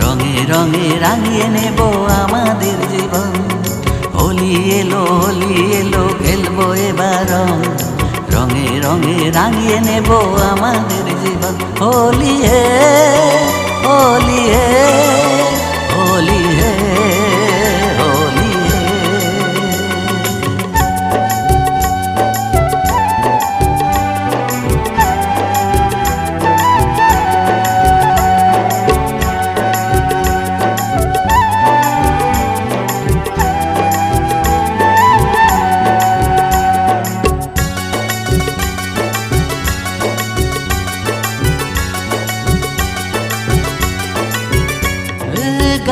রঙে রঙে রাঙিয়ে নেব আমাদের জীবন হোলি এলো হোলি এলো খেলব এবার রঙে রঙে রাঙিয়ে নেব আমাদের জীবন হোলি হে হোলি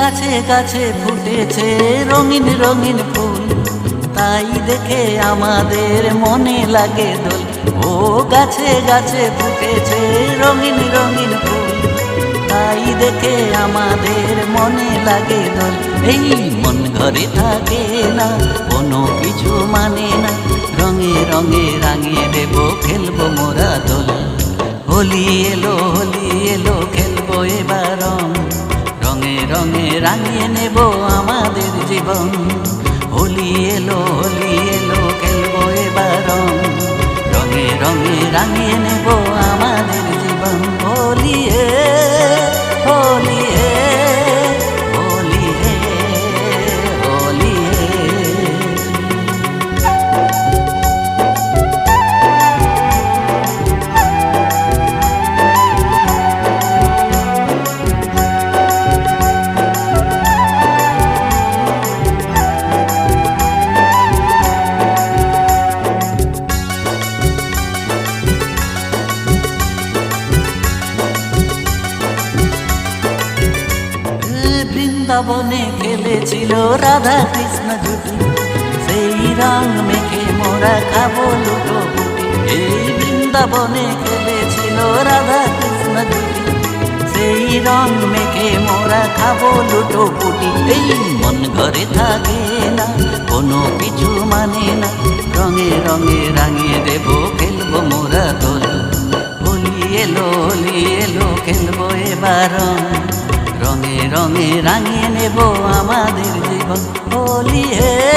গাছে গাছে ফুটেছে রঙিন রঙিন ফুল। তাই দেখে আমাদের মনে লাগে দোল। ও গাছে গাছে ফুটেছে রঙিন রঙিন ফুল। তাই দেখে আমাদের মনে লাগে দোল। এই মন ঘরে থাকে না, কোনো কিছু মানে না। রঙে রঙে রাঙিয়ে দেব, খেলব মোরা দোল। হোলি এলো হোলি এলো, খেলব এবার। রাঙিয়ে নেব আমাদের জীবন। হোলি এলো হোলি এলো, খেলব এবার রঙে রঙে রাঙিয়ে নেব আমাদের জীবন। হোলি হে বৃন্দাবনে খেলেছিল রাধা কৃষ্ণ জুটি সেই রং মেখে মোরা খাব লুটো এই বৃন্দাবনে খেলেছিল রাধা কৃষ্ণ জুটি সেই রং মেখে মোরা খাব লুটো পুটি এই মন ঘরে থাকে না, কোনো কিছু মানে না। রঙে রঙে রাঙিয়ে দেব, খেলব মোরা দোল। হোলি এলো এলো, খেলব এবার। রঙে রঙে রাঙিয়ে নেব আমাদের জীবন। হোলি হে